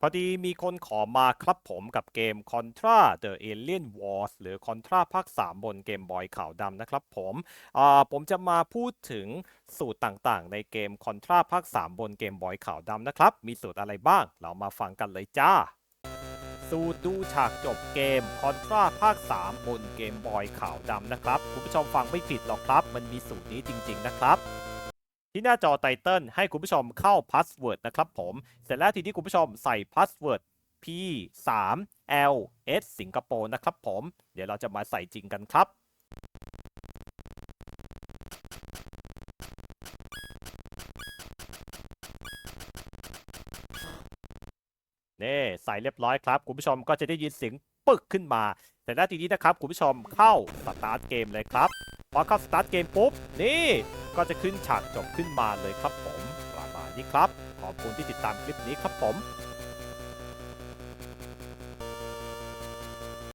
พอดีมีคนขอมาครับผมกับเกม Contra The Alien Wars หรือ Contra ภาค 3 บนเกมบอยขาวดำนะครับผมผมจะมาพูดถึงสูตรต่างๆ ในเกม Contra ภาค 3 บนเกมบอยขาวดำนะครับ มีสูตรอะไรบ้าง เรามาฟังกันเลยจ้า สูตรดูฉากจบเกม Contra ภาค 3 บนเกมบอยขาวดำนะครับ คุณผู้ชมฟังไม่ผิดหรอกครับ มันมีสูตรนี้จริง ๆ นะครับ ที่หน้าจอไตเติลให้คุณผู้ชมเข้าพาสเวิร์ดนะครับผม เสร็จแล้วทีนี้คุณผู้ชมใส่พาสเวิร์ด P 3 L S สิงคโปร์นะครับผม เดี๋ยวเราจะมาใส่จริงกันครับนี่ใส่เรียบร้อยครับ คุณผู้ชมก็จะได้ยินเสียงปึกขึ้นมา แต่หน้าทีนี้นะครับ คุณผู้ชมเข้าสตาร์ทเกมเลยครับ พอเข้าสตาร์ทเกมปุ๊บ นี่ ก็จะขึ้นฉากจบขึ้นมาเลยครับผมประมาณนี้ครับ ขอบคุณที่ติดตามคลิปนี้ครับผม